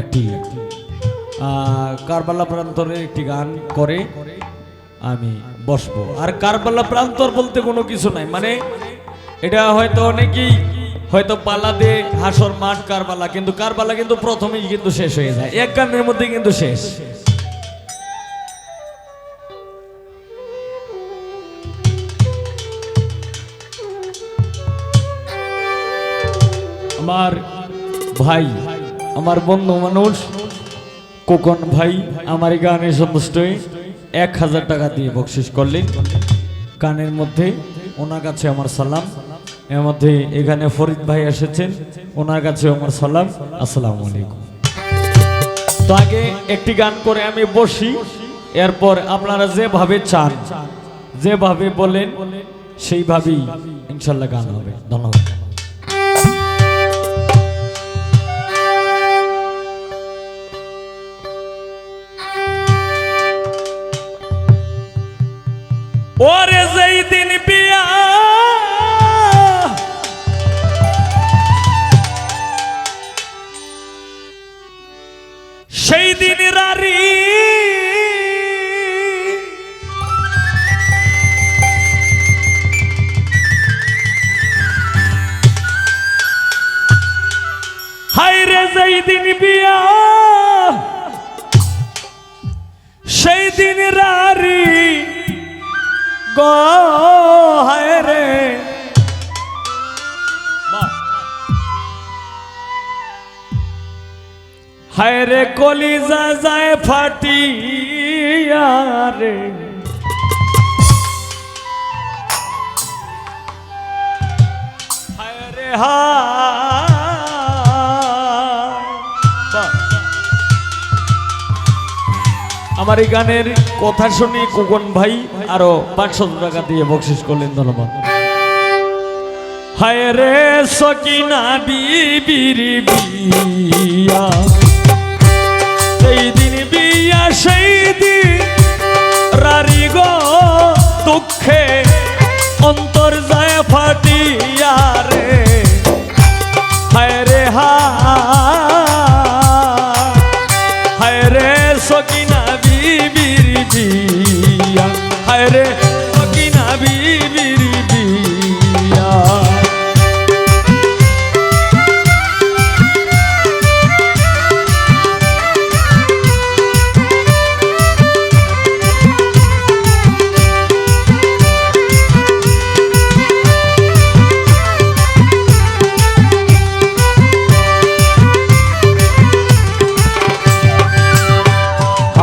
একটি কারবালা প্রান্তরের একটি গান করে আমি বসবো। আর কারবালা প্রান্তর বলতে কোনো কিছু নাই মানে এটা হয়তো অনেকেই হয়তো পালা দে হাসর মাঠ কারবালা, কিন্তু কারবালা কিন্তু প্রথমেই কিন্তু শেষ হয়ে যায়। এক গানের মধ্যে কিন্তু শেষ। আমার ভাই আমার বন্ধু মানুষ কোকন ভাই, আমার গানের সমস্ত এক হাজার টাকা দিয়ে বকশিস করলেন গানের মধ্যে ওনার কাছে আমার সালাম। এর মধ্যে এখানে ফরিদ ভাই এসেছেন, ওনার কাছে আমার সালাম। আসসালামু আলাইকুম। তো আগে একটি গান করে আমি বসি, এরপর আপনারা যেভাবে চান, যেভাবে বলেন, সেইভাবেই ইনশাল্লাহ গান হবে। ধন্যবাদ। যেই দিন বিয়া। সেই দিন রারি হাই রে যেই দিন বিয়া। গো হায় রে হায় রে কলিজা যায় ফাটিয়া রে হায় রে হায় আমার এই গানের কথা শুনি কুকন ভাই আরও পাঁচশো টাকা দিয়ে বকশিস করলেন, ধন্যবাদ। হায় রে সকিনা বিবির বিয়া। সেই দিন বিয়া, সেই দিন রারি গো দুঃখে অন্তর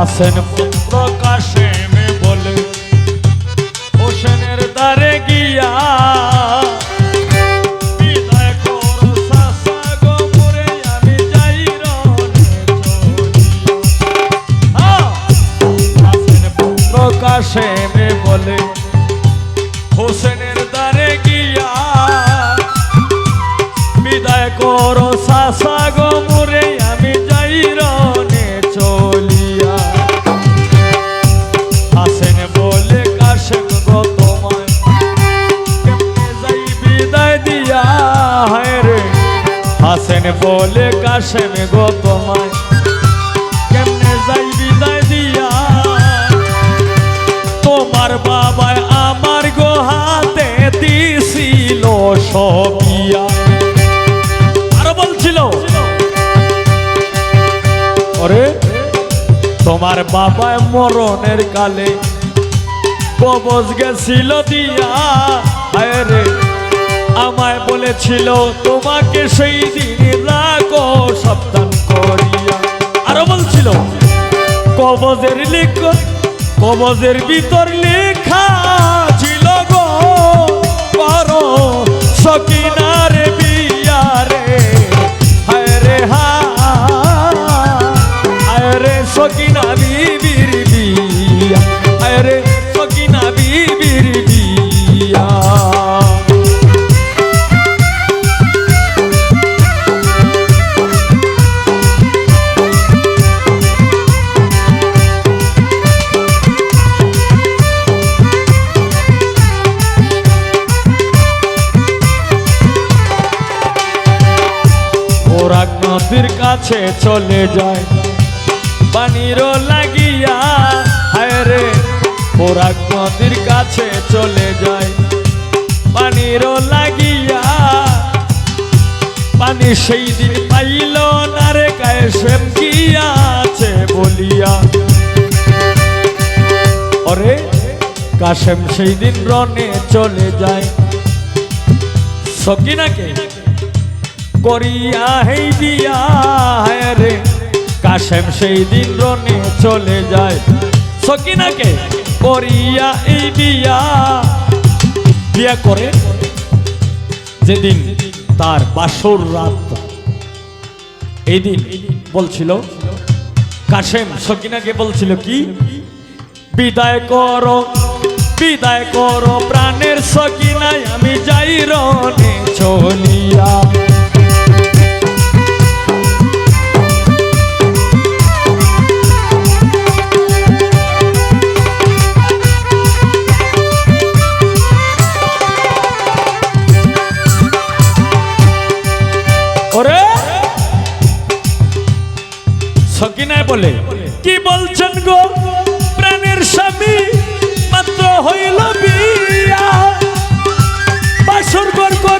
হাসেন হাসেন বলে কাশেম গো তোমায়? কেমনে যাই বিদায় দিয়া? তোমার বাবায় আমার গো হাতে দিছিল সবিয়া আরও বলছিল, ওরে, তোমার বাবায় মরণের কালে কবজ গেছিল দিয়া। হায় রে আমায় বলেছিল, তোমাকে সেই দিন রাখো, সাবধান করিয়া। আরও বলছিল, কবজের লিখ, কবজের ভিতর লেখা ছিল গো করো সকিনার চলে যায় পানির লাগিয়া, হায় রে পোরাক নদীর কাছে চলে যায়। পানির লাগিয়া পানি সেই দিন পাইল না সেম কি আছে বলিয়া। ওরে কাশেম সেই দিন রনে চলে যায়। সকিনাকে করিয়া হেই বিয়া রে। কাশেম সেই দিন রনে চলে যায়। সকিনাকে করিয়া এই বিয়া। বিয়া করে যেদিন তার বাসর রাত। এই দিন বলছিল, কাশেম সকিনাকে বলছিল কি? বিদায় করো বিদায় করো প্রাণের সকিনায়, আমি যাই রনে চলিয়া। বলে কি বলছেন গো? প্রাণের স্বামী মাত্র হইল বিয়া। বাসর ঘর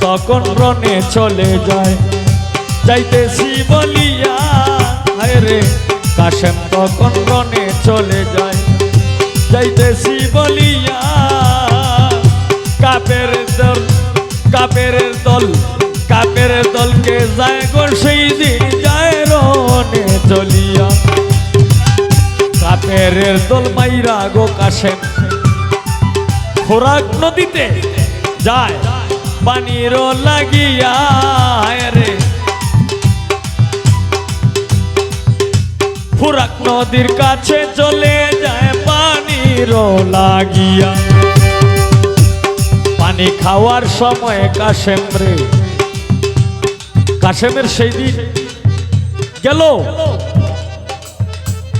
তখন রনে চলে যায়। যাইতেছি বলিয়া, হায় রে, কাশেম তখন রনে চলে যায়। যাইতেছি বলিয়া, কাপের দল কাপের দল, কাপের দলকে যায় গো, সেই দিন যায় রনে চলিয়া। কাপের দল মাইরা গো, কাশেম। খোরাক নদীতে যায়। পানির লাগিয়া রে। ফুরাক নদীর কাছে চলে যায় পানির লাগিয়া। পানি খাওয়ার সময় কাশেম রে। কাশেমের সেই দিন গেল।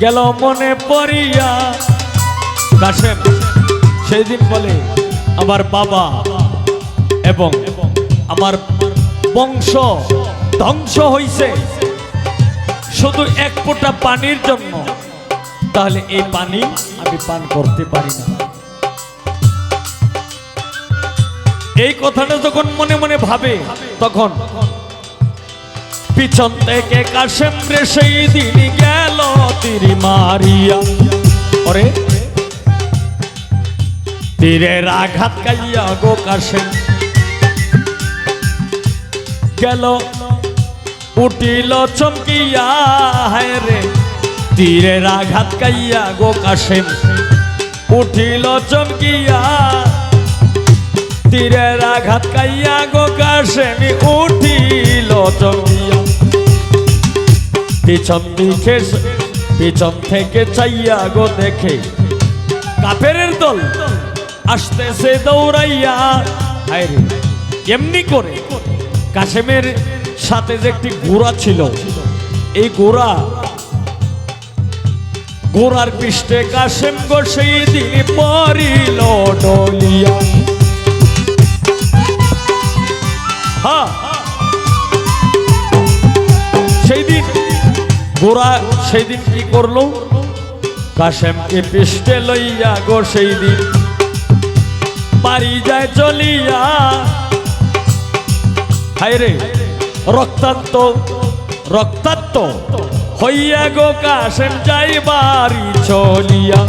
গেল মনে পড়িয়া। কাশেম, সেই দিন বলে, আমার বাবা এবং আমার বংশ ধ্বংস হইছে। শুধু এক ফোঁটা পানির জন্য। তাহলে এই পানি আমি পান করতে পারি না। এই কথাটা যখন মনে মনে ভাবে, তখন পিছন থেকে কাশেম সেই দিন গেল তিরি মারিয়া। ওরে, তীরের আঘাত কাইয়া গো কাশেম। গেল, উঠিল চমকিয়া, হায় রে তীরের আঘাত কাইয়া গো কাশেম। উঠিল চমকিয়া তীরের আঘাত কাইয়া গো কাশেমি, উঠিল চমকিয়া। পিছন দিকে, পিছন থেকে চাইয়া গো দেখে কাপেরের দল আসতেছে দৌড়াইয়া। হায় রে, এমনি করে কাশেমের সাথে যে একটি ঘোড়া ছিল, এই ঘোড়া ঘোড়ার পৃষ্ঠে কাশেম গো সেই পরিল ডলিয়া। সেই দিন গোরা সেই দিন কি করল? কাশেমকে পৃষ্ঠে লইয়া গো সেই দিন বাড়ি যায় চলিয়া হায়রে, রক্তাক্ত রক্তাক্ত হইয়া গো কাশেম যাই বাড়ি চলিয়া।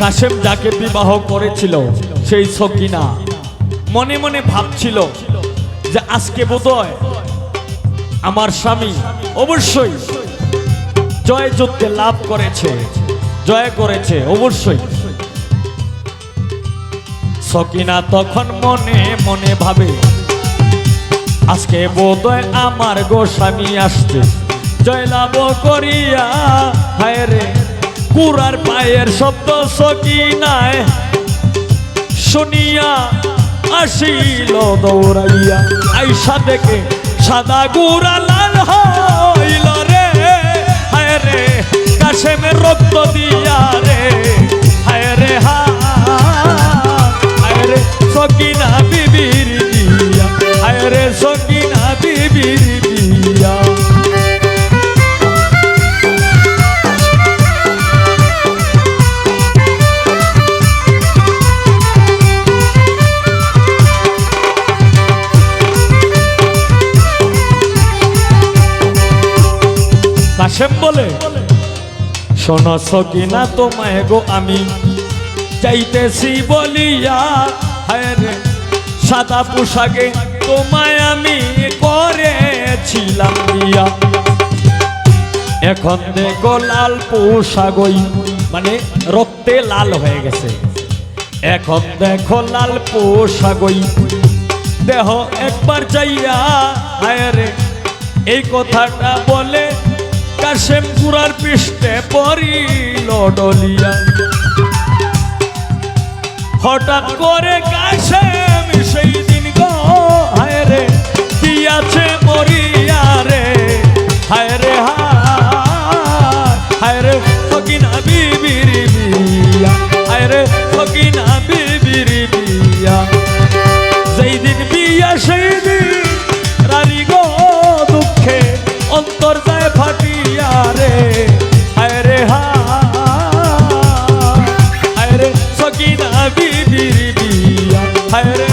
কাশেম যাকে বিবাহ করেছিল, সেই সকিনা মনে মনে ভাবছিল যে আজকে বোধহয় আমার স্বামী অবশ্যই জয় যুদ্ধে লাভ করেছে, জয় করেছে, অবশ্যই। সকিনা তখন মনে মনে ভাবে আজকে বোধহয় আমার গোস্বামী আসছে। জয়লাভ করিয়া, হায় রে কুরার পায়ের শব্দ সকিনায় শুনিয়া আসিল দৌড়াইয়া, আইসা দেখে সাদা গুড়া লাল হইল রে। হায় রে কাশেমের রক্ত দিয়া রে। হায় রে হা হায় রে, সকিনা বিবির হায় রে সকিনা বিবির দিয়া কাশেম বলে, শোনো সকিনা তোমায় গো আমি চাইতেছি বলিয়া, হায় রে, সাদা পোশাকে তোমায় আমি করেছিলাম এখন দেখো লাল মানে রক্তে লাল হয়ে গেছে। এখন দেখো লাল দেহ একবার হায় এই কথাটা বলে কাশেম পুরার পৃষ্ঠে পড়িল ডলিয়া। হঠাৎ করে কাশেম সেই আছে মরিয়া রে। হায় রে হায় রে, ফকিনা বিবির বিয়া। হায় রে, ফকিনা বিবির বিয়া। যেই দিন বিয়া সেই দিন রানী গো দুঃখে অন্তর যায় ফাটিয়া রে। হায় রে হায় রে সকিনা বিবির বিয়া। হায় রে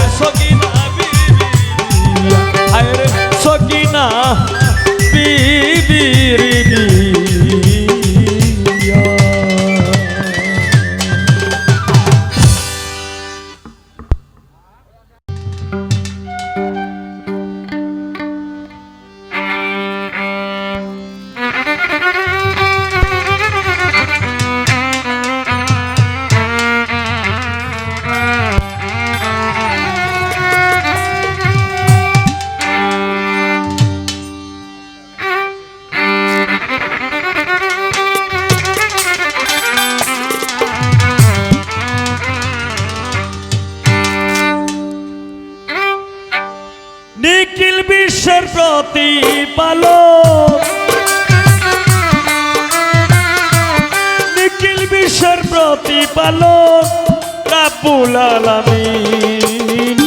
আলামিন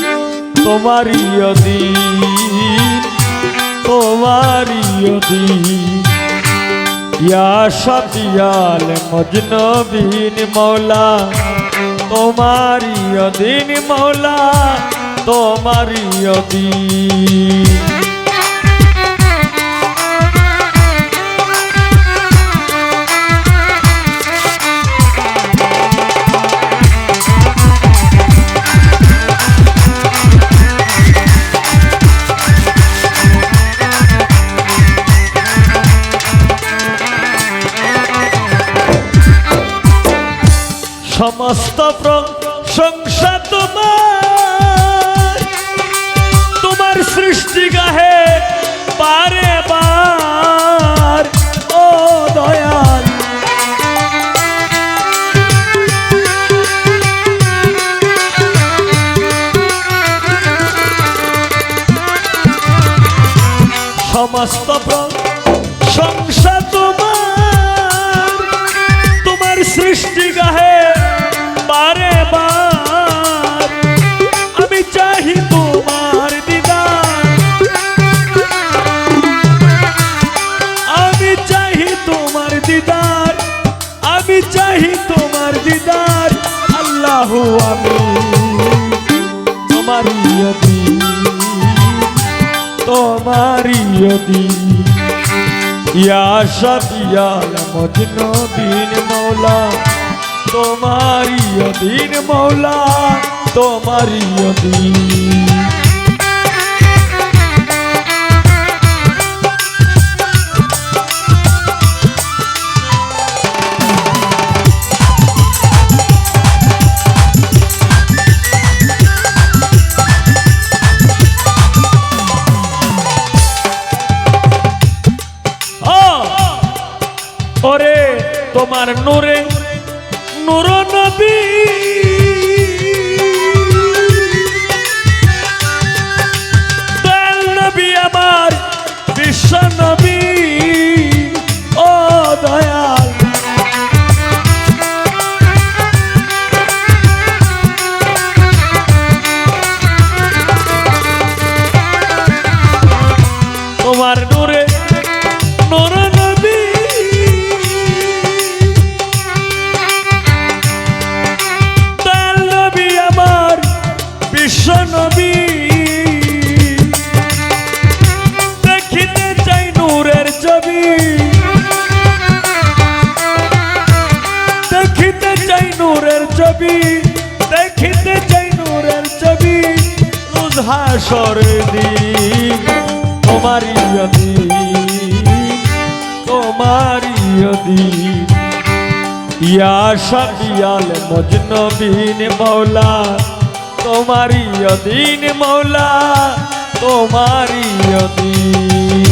তোমারই অধীন তোমারই অধীন। ইয়া সতিয়াল মজনবীন মৌলা তোমারই অধীন মৌলা তোমারই অধীন। সমস্ত প্রশংসা তোমার। তোমার সৃষ্টি গাহে দয়াল। সমস্ত প্রশংসা চাহি তোমার দিদার, আমি চাহি তোমার দিদার, আল্লাহ আমি। তোমার তোমারই অধীন। ইয়া শাদিয়াল মজনু বিন মৌলা তোমারি অধীন মৌলা ওরে তোমার নূরে নূর নবী। ছবি, দেখিতে চাই নূরের ছবি। রোজ হাসরে দিন তোমারই অধীন তোমারই অধীন। ইয়া শাবিয়াল মজনবিন মৌলা, তোমারই অধীন মৌলা, তোমারই অধীন।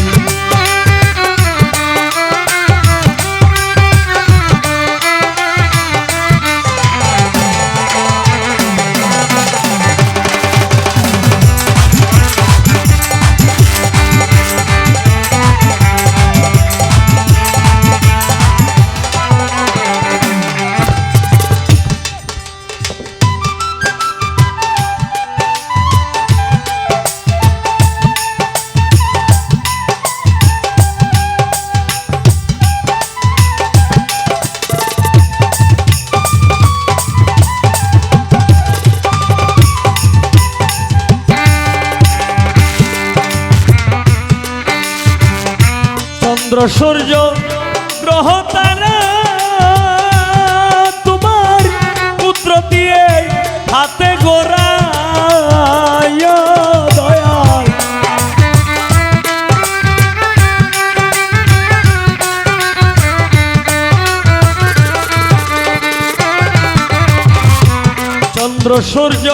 চন্দ্র সূর্য,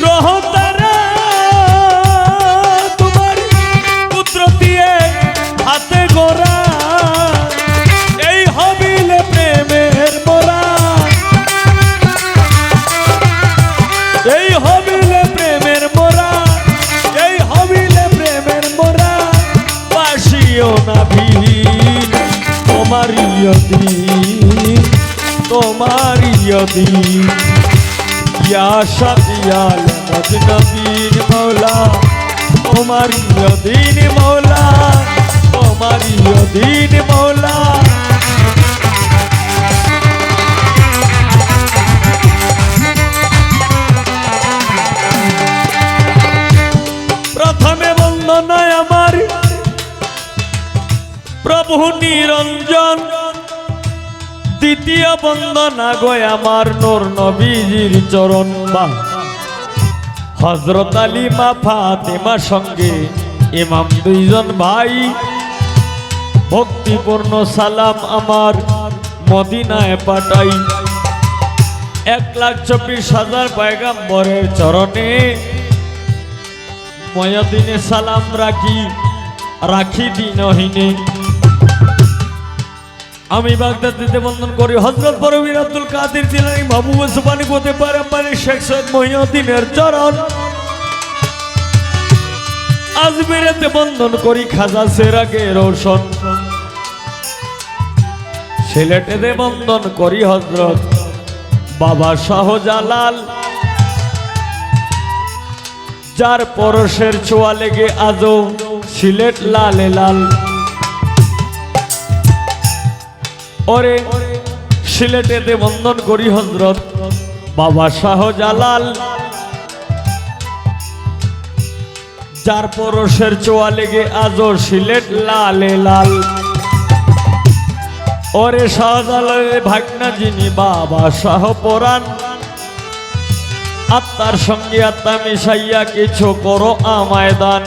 গ্রহ তারা, তোমার পুত্র দিয়ে হাতে গোড়া। এই হবিলে প্রেমের মোরা। এই হবিলে প্রেমের মোরা, এই হবিলে প্রেমের মোরা। বাসিও না ভিন তোমারই অধীন তোমারই অধীন ইয়া শাদিয়াল মজনবীর মৌলা তোমারি অধীন মৌলা তোমারি অধীন মৌলা বন্দনা গয় আমার নোর নবীজির চরণ বা। হজরত আলী মা ফাতেমা সঙ্গে ইমাম দুইজন ভাই। ভক্তিপূর্ণ সালাম আমার মদিনায় পাঠাই। এক লাখ চব্বিশ হাজার পয়গাম্বরের চরণে ময়দিনে সালাম রাখি রাখি দিনহীনে। আমি বাগদাদিতে বন্ধন করি। হজরত পরবীর আব্দুল কাদির জিলানি মাহবুব সুবানি কোতে পারে শেখ সৈয়দ মহিউদ্দিনের চরণ। আজমিরেতে বন্ধন করি খাজা সেরাকে রোশন সিলেটেতে বন্ধন করি হজরত বাবা শাহজালাল। যার পরশের ছোঁয়া লেগে আজও সিলেট লালে লাল। ওরে সিলেটেতে বন্ধন করি হজরত বাবা শাহজালাল। যার পরশের চোয়া লেগে আজও সিলেট লালে লাল। ওরে শাহজালালের ভাগনা যিনি বাবা শাহ পরাণ। আত্মার সঙ্গে আত্মা মিশাইয়া কিছু করো আমায় দান।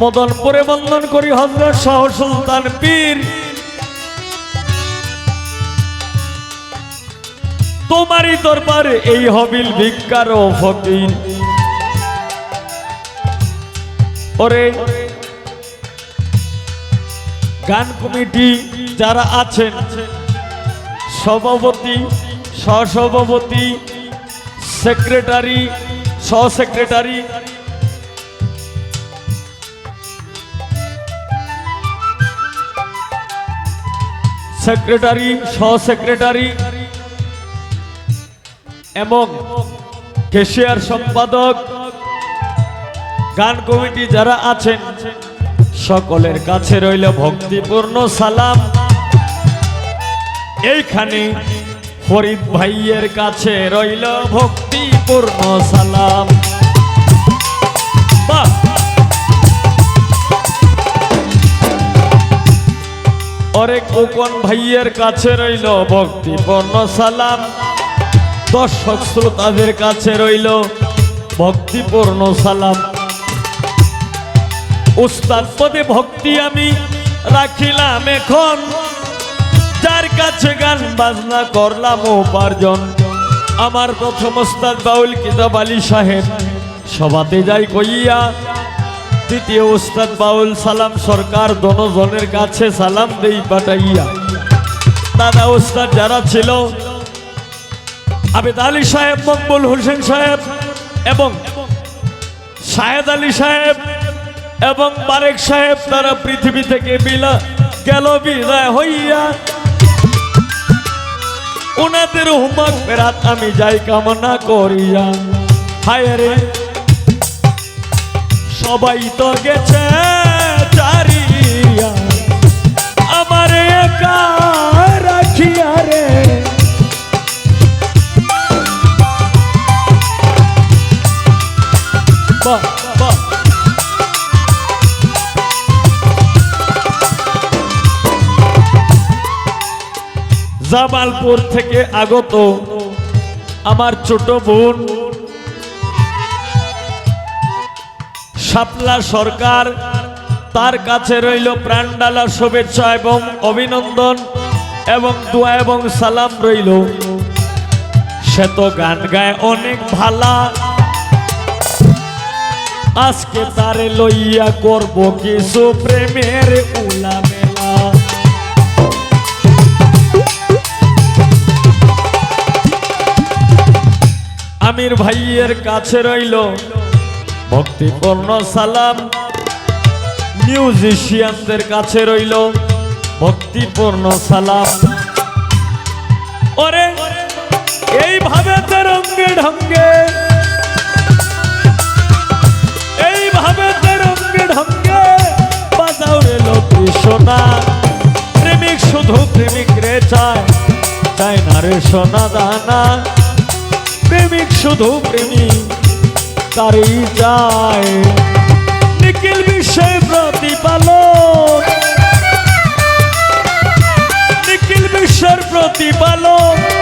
মদনপুরে বন্ধন করি, হজরত শাহ সুলতান পীর। তোমারই দরবারে এই হবিল ভিক্ষার ও ফকির। ওরে, গান কমিটি যারা আছেন, সভাপতি, সহসভাপতি, সেক্রেটারি সহ সেক্রেটারি সেক্রেটারি সহ সেক্রেটারি এবং কেশিয়ার সম্পাদক, গান কমিটি যারা আছেন, সকলের কাছে রইল ভক্তিপূর্ণ সালাম। এইখানে ফরিদ ভাইয়ের কাছে রইল ভক্তিপূর্ণ সালাম। অরে কোকন ভাইয়ের কাছে রইল ভক্তিপূর্ণ সালাম। দর্শক শ্রোতাদের কাছে রইল ভক্তিপূর্ণ সালাম। উস্তাদ পদে ভক্তি আমি রাখিলাম এখন। যার কাছে গান বাজনা করলাম উপার্জন। আমার প্রথম উস্তাদ বাউল কিতাব আলী সাহেব, সভাতে যাই কইয়া দ্বিতীয় উস্তাদ বাউল সালাম, সরকার দনজনের কাছে সালাম দেই পাঠাইয়া। দাদা উস্তাদ যারা ছিল, আবেদ আলী সাহেব, মকবুল হোসেন সাহেব এবং শাহেদ আলী সাহেব এবং বারেক সাহেব, তারা পৃথিবী থেকে বিলা গেল বিদায় হইয়া। ওনাদের হুমক ফেরাত আমি যাই কামনা করিয়া। হায় রে! সবাই তো গেছে চারিয়া। আমার একা রাখিয়া রে। জামালপুর থেকে আগত আমার ছোট বোন শাপলা সরকার, তার কাছে রইল প্রাণডালা শুভেচ্ছা এবং অভিনন্দন এবং দোয়া এবং সালাম রইল। সে তো গান গায় অনেক ভালা। আজকে তারে লইয়া করব কিছু প্রেমের উলা মেলা আমির ভাইয়ের কাছে রইল। ভক্তিপূর্ণ সালাম। মিউজিশিয়ানদের কাছে রইল ভক্তিপূর্ণ সালাম। ওরে, এইভাবে তো রঙ্গে ঢঙ্গে, এইভাবে তো রঙ্গে ঢঙ্গে বাজাও রে সোনা। প্রেমিক শুধু প্রেমিক রে চায় চায় না রে সোনা দানা। প্রেমিক শুধু প্রেমিক তারই যায়। নিখিল বিশ্বের প্রতিপালক। নিখিল বিশ্বের প্রতিপালক।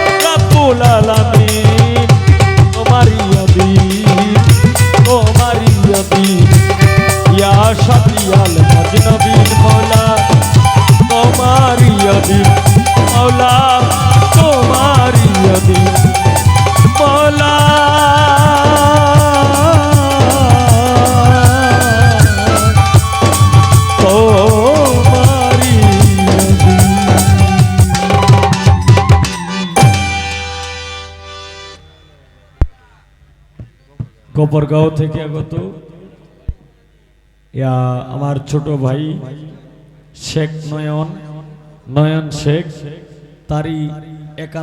গোপরগাঁও থেকে আগত। ইয়া আমার ছোট ভাই শেখ নয়ন নয়ন শেখ তারই একা